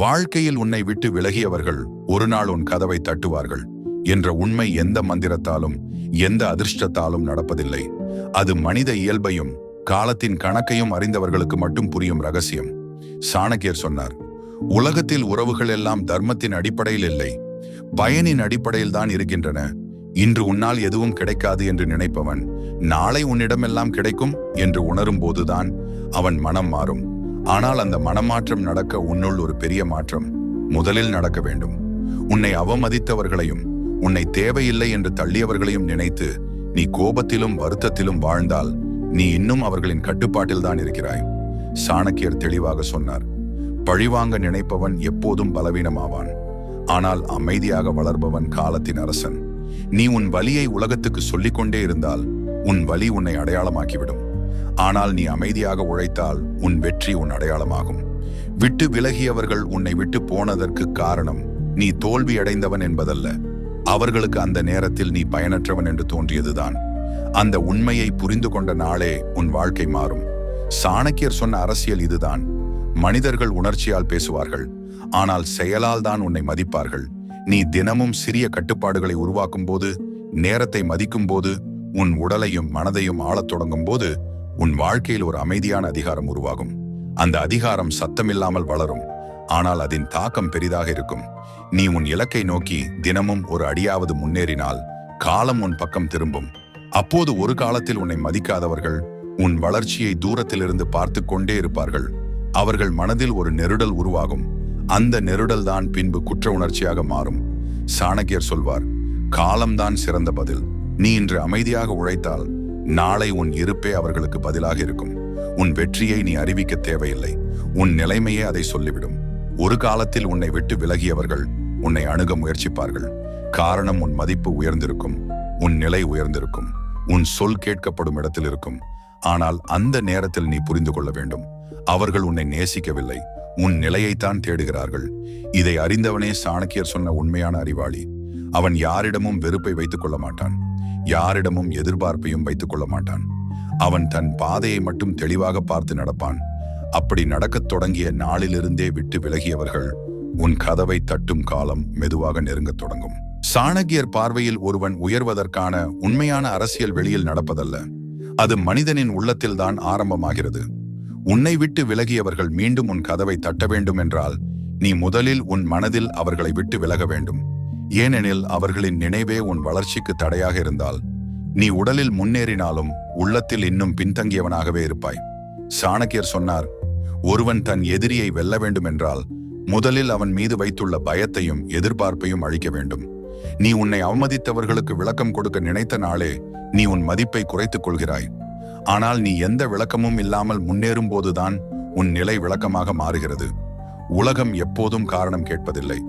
வாழ்க்கையில் உன்னை விட்டு விலகியவர்கள் ஒரு நாள் உன் கதவை தட்டுவார்கள் என்ற உண்மை எந்த மந்திரத்தாலும் எந்த அதிர்ஷ்டத்தாலும் நடப்பதில்லை. அது மனித இயல்பையும் காலத்தின் கணக்கையும் அறிந்தவர்களுக்கு மட்டும் புரியும் ரகசியம். சாணக்கியர் சொன்னார் உலகத்தில் உறவுகள் எல்லாம் தர்மத்தின் அடிப்படையில் இல்லை. பயனின் அடிப்படையில் தான் இருக்கின்றன. இன்று உன்னால் எதுவும் கிடைக்காது என்று நினைப்பவன் நாளை உன்னிடமெல்லாம் கிடைக்கும் என்று உணரும் போதுதான் அவன் மனம் மாறும். ஆனால் அந்த மனமாற்றம் நடக்க உன்னுள் ஒரு பெரிய மாற்றம் முதலில் நடக்க வேண்டும். உன்னை அவமதித்தவர்களையும் உன்னை தேவையில்லை என்று தள்ளியவர்களையும் நினைத்து நீ கோபத்திலும் வருத்தத்திலும் வாழ்ந்தால் நீ இன்னும் அவர்களின் கட்டுப்பாட்டில் தான் இருக்கிறாய். சாணக்கியர் தெளிவாக சொன்னார். பழிவாங்க நினைப்பவன் எப்போதும் பலவீனமாவான். ஆனால் அமைதியாக வளர்பவன் காலத்தின் அரசன். நீ உன் வலியை உலகத்துக்கு சொல்லிக்கொண்டே இருந்தால் உன் வலி உன்னை அடையாளமாக்கிவிடும். ஆனால் நீ அமைதியாக உழைத்தால் உன் வெற்றி உன் அடையாளமாகும். விட்டு விலகியவர்கள் உன்னை விட்டு போனதற்கு காரணம் நீ தோல்வி அடைந்தவன் என்பதல்ல. அவர்களுக்கு அந்த நேரத்தில் நீ பயனற்றவன் என்று தோன்றியதுதான். அந்த உண்மையை புரிந்து கொண்ட நாளே உன் வாழ்க்கை மாறும். சாணக்கியர் சொன்ன அரசியல் இதுதான். மனிதர்கள் உணர்ச்சியால் பேசுவார்கள். ஆனால் செயலால் தான் உன்னை மதிப்பார்கள். நீ தினமும் சிறிய கட்டுப்பாடுகளை உருவாக்கும் போது நேரத்தை மதிக்கும் போது உன் உடலையும் மனதையும் ஆளத் தொடங்கும் போது உன் வாழ்க்கையில் ஒரு அமைதியான அதிகாரம் உருவாகும். அந்த அதிகாரம் சத்தமில்லாமல் வளரும். ஆனால் அதன் தாக்கம் பெரிதாக இருக்கும். நீ உன் இலக்கை நோக்கி தினமும் ஒரு அடியாவது முன்னேறினால் காலம் உன் பக்கம் திரும்பும். அப்போது ஒரு காலத்தில் உன்னை மதிக்காதவர்கள் உன் வளர்ச்சியை தூரத்திலிருந்து பார்த்து கொண்டே இருப்பார்கள். அவர்கள் மனதில் ஒரு நெருடல் உருவாகும். அந்த நெருடல் தான் பின்பு குற்ற உணர்ச்சியாக மாறும். சாணக்கியர் சொல்வார் காலம்தான் சிறந்த பதில். நீ இன்று அமைதியாக உழைத்தால் நாளை உன் இருப்பே அவர்களுக்கு பதிலாக இருக்கும். உன் வெற்றியை நீ அறிவிக்க தேவையில்லை. உன் நிலைமையே அதை சொல்லிவிடும். ஒரு காலத்தில் உன்னை விட்டு விலகியவர்கள் உன்னை அணுக முயற்சிப்பார்கள். காரணம் உன் மதிப்பு உயர்ந்திருக்கும். உன் நிலை உயர்ந்திருக்கும். உன் சொல் கேட்கப்படும் இடத்தில் இருக்கும். ஆனால் அந்த நேரத்தில் நீ புரிந்து கொள்ள வேண்டும். அவர்கள் உன்னை நேசிக்கவில்லை. உன் நிலையைத்தான் தேடுகிறார்கள். இதை அறிந்தவனே சாணக்கியர் சொன்ன உண்மையான அறிவாளி. அவன் யாரிடமும் வெறுப்பை வைத்துக் கொள்ள மாட்டான். யாரிடமும் எதிர்பார்ப்பையும் வைத்துக் கொள்ள மாட்டான் அவன் தன் பாதையை மட்டும் தெளிவாக பார்த்து நடப்பான். அப்படி நடக்கத் தொடங்கிய நாளிலிருந்தே விட்டு விலகியவர்கள் உன் கதவை தட்டும் காலம் மெதுவாக நெருங்கத் தொடங்கும். சாணக்கியர் பார்வையில் ஒருவன் உயர்வதற்கான உண்மையான அரசியல் வெளியில் நடப்பதல்ல. அது மனிதனின் உள்ளத்தில்தான் ஆரம்பமாகிறது. உன்னை விட்டு விலகியவர்கள் மீண்டும் உன் கதவை தட்ட வேண்டும் என்றால் நீ முதலில் உன் மனதில் அவர்களை விட்டு விலக வேண்டும். ஏனெனில் அவர்களின் நினைவே உன் வளர்ச்சிக்கு தடையாக இருந்தால் நீ உடலில் முன்னேறினாலும் உள்ளத்தில் இன்னும் பின்தங்கியவனாகவே இருப்பாய். சாணக்கியர் சொன்னார் ஒருவன் தன் எதிரியை வெல்ல வேண்டுமென்றால் முதலில் அவன் மீது வைத்துள்ள பயத்தையும் எதிர்பார்ப்பையும் அழிக்க வேண்டும். நீ உன்னை அவமதித்தவர்களுக்கு விளக்கம் கொடுக்க நினைத்த நாளே நீ உன் மதிப்பை குறைத்துக் கொள்கிறாய். ஆனால் நீ எந்த விளக்கமும் இல்லாமல் முன்னேறும் போதுதான் உன் நிலை விளக்கமாக மாறுகிறது. உலகம் எப்போதும் காரணம் கேட்பதில்லை.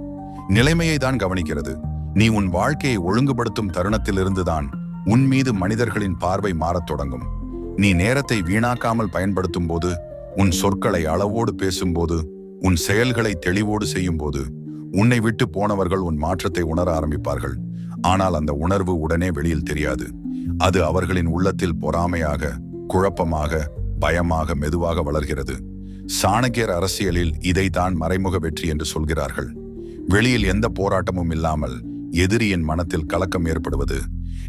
நிலைமையை தான் கவனிக்கிறது. நீ உன் வாழ்க்கையை ஒழுங்குபடுத்தும் தருணத்திலிருந்துதான் உன் மீது மனிதர்களின் பார்வை மாறத் தொடங்கும். நீ நேரத்தை வீணாக்காமல் பயன்படுத்தும் போது உன் சொற்களை அளவோடு பேசும்போது உன் செயல்களை தெளிவோடு செய்யும்போது உன்னை விட்டு போனவர்கள் உன் மாற்றத்தை உணர ஆரம்பிப்பார்கள். ஆனால் அந்த உணர்வு உடனே வெளியில் தெரியாது. அது அவர்களின் உள்ளத்தில் பொறாமையாக குழப்பமாக பயமாக மெதுவாக வளர்கிறது. சாணக்கியர் அரசியலில் இதைத்தான் மறைமுக வெற்றி என்று சொல்கிறார்கள். வெளியில் எந்த போராட்டமும் இல்லாமல் எதிரியின் மனத்தில் கலக்கம் ஏற்படுவது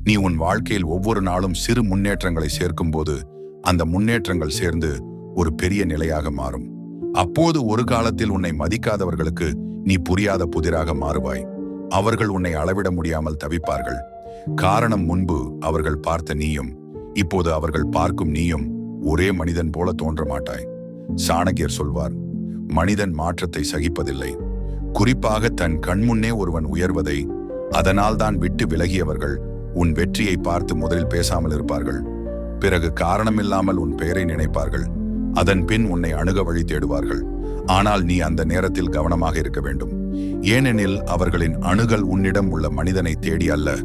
நீ உன் வாழ்க்கையில் ஒவ்வொரு நாளும் சிறு முன்னேற்றங்களை சேர்க்கும் போது அந்த முன்னேற்றங்கள் சேர்ந்து ஒரு பெரிய நிலையாக மாறும். அப்போது ஒரு காலத்தில் உன்னை மதிக்காதவர்களுக்கு நீ புரியாத புதிராக மாறுவாய். அவர்கள் உன்னை அளவிட முடியாமல் தவிப்பார்கள். காரணம் முன்பு அவர்கள் பார்த்த நீயும் இப்போது அவர்கள் பார்க்கும் நீயும் ஒரே மனிதன் போல தோன்ற மாட்டாய். சாணகியர் சொல்வார் மனிதன் மாற்றத்தை சகிப்பதில்லை. குறிப்பாக தன் கண்முன்னே ஒருவன் உயர்வதை அதனால் தான் விட்டு விலகியவர்கள் உன் வெற்றியை பார்த்து முதலில் பேசாமல் இருப்பார்கள். பிறகு காரணமில்லாமல் உன் பெயரை நினைப்பார்கள். அதன் பின் உன்னை அணுக வழி தேடுவார்கள். ஆனால் நீ அந்த நேரத்தில் கவனமாக இருக்க வேண்டும். ஏனெனில் அவர்களின் அணுகல் உன்னிடம் உள்ள மனிதனை தேடி அல்ல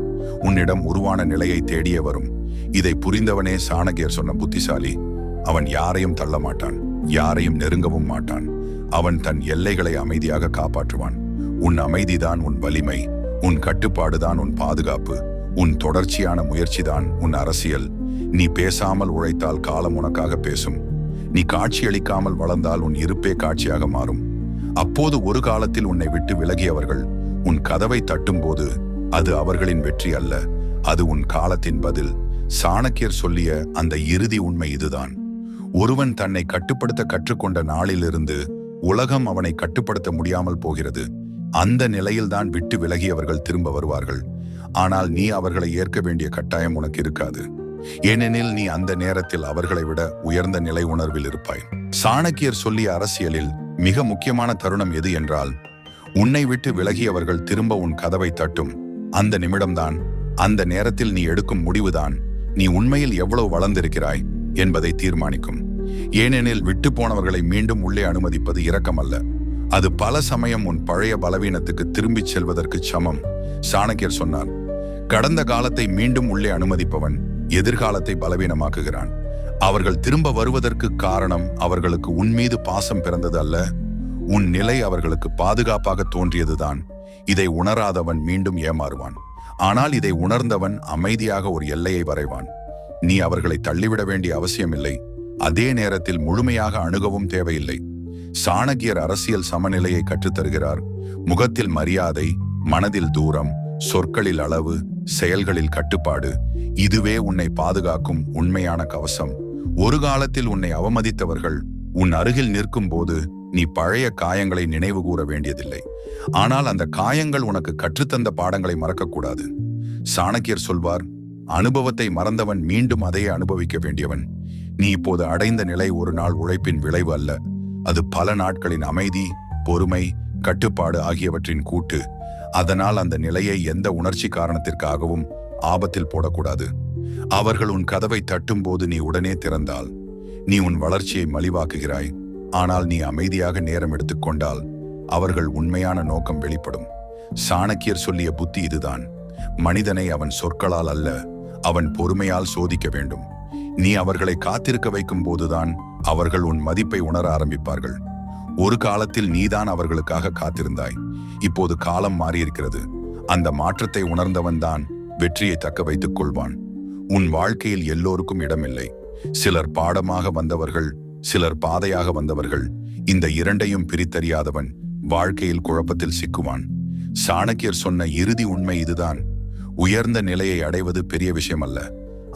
உன்னிடம் உருவான நிலையை தேடியே வரும். இதை புரிந்தவனே சாணகியர் சொன்ன புத்திசாலி. அவன் யாரையும் தள்ள மாட்டான் யாரையும் நெருங்கவும் மாட்டான். அவன் தன் எல்லைகளை அமைதியாக காப்பாற்றுவான். உன் அமைதிதான் உன் வலிமை உன் கட்டுப்பாடுதான் உன் பாதுகாப்பு உன் தொடர்ச்சியான முயற்சிதான் உன் அரசியல். நீ பேசாமல் உழைத்தால் காலம் உனக்காக பேசும். நீ காட்சியளிக்காமல் வளர்ந்தால் உன் இருப்பே காட்சியாக மாறும். அப்போது ஒரு காலத்தில் உன்னை விட்டு விலகியவர்கள் உன் கதவை தட்டும்போது அது அவர்களின் வெற்றி அல்ல அது உன் காலத்தின் பதில். சாணக்கியர் சொல்லிய அந்த இறுதி உண்மை இதுதான். ஒருவன் தன்னை கட்டுப்படுத்த கற்றுக்கொண்ட நாளிலிருந்து உலகம் அவனை கட்டுப்படுத்த முடியாமல் போகிறது. அந்த நிலையில்தான் விட்டு விலகியவர்கள் திரும்ப வருவார்கள். ஆனால் நீ அவர்களை ஏற்க வேண்டிய கட்டாயம் உனக்கு இருக்காது. ஏனெனில் நீ அந்த நேரத்தில் அவர்களை விட உயர்ந்த நிலை உணர்வில் இருப்பாய். சாணக்கியர் சொல்லிய அரசியலில் மிக முக்கியமான தருணம் எது என்றால் உன்னை விட்டு விலகியவர்கள் திரும்ப உன் கதவை தட்டும். அந்த நிமிடம்தான் அந்த நேரத்தில் நீ எடுக்கும் முடிவுதான் நீ உண்மையில் எவ்வளவு வளர்ந்திருக்கிறாய் என்பதை தீர்மானிக்கும். ஏனெனில் விட்டு போனவர்களை மீண்டும் உள்ளே அனுமதிப்பது இரக்கமல்ல. அது பல சமயம் உன் பழைய பலவீனத்துக்கு திரும்பிச் செல்வதற்கு சமம் சாணக்கியர் சொன்னார். கடந்த காலத்தை மீண்டும் உள்ளே அனுமதிப்பவன் எதிர்காலத்தை பலவீனமாக்குகிறான். அவர்கள் திரும்ப வருவதற்கு காரணம் அவர்களுக்கு உன் மீது பாசம் பிறந்தது அல்ல உன் நிலை அவர்களுக்கு பாதுகாப்பாக தோன்றியதுதான். இதை உணராதவன் மீண்டும் ஏமாறுவான். ஆனால் இதை உணர்ந்தவன் அமைதியாக ஒரு எல்லையை வரைவான். நீ அவர்களை தள்ளிவிட வேண்டிய அவசியமில்லை. அதே நேரத்தில் முழுமையாக அணுகவும் தேவையில்லை. சாணக்கியர் அரசியல் சமநிலையை கற்றுத்தருகிறார். முகத்தில் மரியாதை மனதில் தூரம் சொற்களில் அளவு செயல்களில் கட்டுப்பாடு இதுவே உன்னை பாதுகாக்கும் உண்மையான கவசம். ஒரு காலத்தில் உன்னை அவமதித்தவர்கள் உன் அருகில் நிற்கும் போது நீ பழைய காயங்களை நினைவு கூற வேண்டியதில்லை. ஆனால் அந்த காயங்கள் உனக்கு கற்றுத்தந்த பாடங்களை மறக்கக்கூடாது. சாணக்கியர் சொல்வார் அனுபவத்தை மறந்தவன் மீண்டும் அதையே அனுபவிக்க வேண்டியவன். நீ இப்போது அடைந்த நிலை ஒரு நாள் உழைப்பின் விளைவு அல்ல. அது பல நாட்களின் அமைதி பொறுமை கட்டுப்பாடு ஆகியவற்றின் கூட்டு. அதனால் அந்த நிலையை எந்த உணர்ச்சி காரணத்திற்காகவும் ஆபத்தில் போடக்கூடாது. அவர்கள் உன் கதவை தட்டும்போது நீ உடனே திறந்தால். நீ உன் வளர்ச்சியை மலிவாக்குகிறாய். ஆனால் நீ அமைதியாக நேரம் எடுத்துக்கொண்டால் அவர்கள் உண்மையான நோக்கம் வெளிப்படும். சாணக்கியர் சொல்லிய புத்தி இதுதான். மனிதனை அவன் சொற்களால் அல்ல அவன் பொறுமையால் சோதிக்க வேண்டும். நீ அவர்களை காத்திருக்க வைக்கும் போதுதான் அவர்கள் உன் மதிப்பை உணர ஆரம்பிப்பார்கள். ஒரு காலத்தில் நீதான் அவர்களுக்காக காத்திருந்தாய். இப்போது காலம் மாறியிருக்கிறது. அந்த மாற்றத்தை உணர்ந்தவன் தான் வெற்றியை தக்க வைத்துக் கொள்வான். உன் வாழ்க்கையில் எல்லோருக்கும் இடமில்லை. சிலர் பாடமாக வந்தவர்கள் சிலர் பாதையாக வந்தவர்கள் இந்த இரண்டையும் பிரித்தறியாதவன் வாழ்க்கையில் குழப்பத்தில் சிக்குவான். சாணக்கியர் சொன்ன இறுதி உண்மை இதுதான். உயர்ந்த நிலையை அடைவது பெரிய விஷயம் அல்ல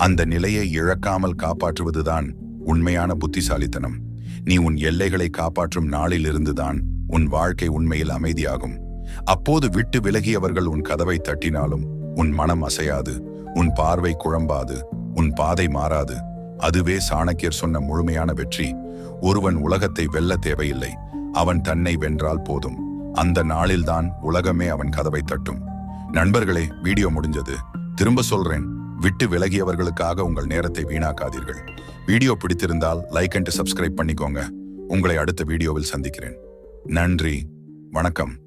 அந்த நிலையை இழக்காமல் காப்பாற்றுவதுதான் உண்மையான புத்திசாலித்தனம். நீ உன் எல்லைகளை காப்பாற்றும் நாளிலிருந்துதான் உன் வாழ்க்கை உண்மையில் அமைதியாகும். அப்போது விட்டு விலகியவர்கள் உன் கதவை தட்டினாலும் உன் மனம் அசையாது உன் பார்வை குழம்பாது உன் பாதை மாறாது. அதுவே சாணக்கியர் சொன்ன முழுமையான வெற்றி. ஒருவன் உலகத்தை வெல்ல தேவையில்லை அவன் தன்னை வென்றால் போதும். அந்த நாளில்தான் உலகமே அவன் கதவை தட்டும். நண்பர்களே வீடியோ முடிஞ்சது. திரும்ப சொல்றேன். விட்டு விலகியவர்களுக்காக உங்கள் நேரத்தை வீணாக்காதீர்கள். வீடியோ பிடித்திருந்தால் லைக் அண்ட் சப்ஸ்கிரைப் பண்ணிக்கோங்க. உங்களை அடுத்த வீடியோவில் சந்திக்கிறேன். நன்றி. வணக்கம்.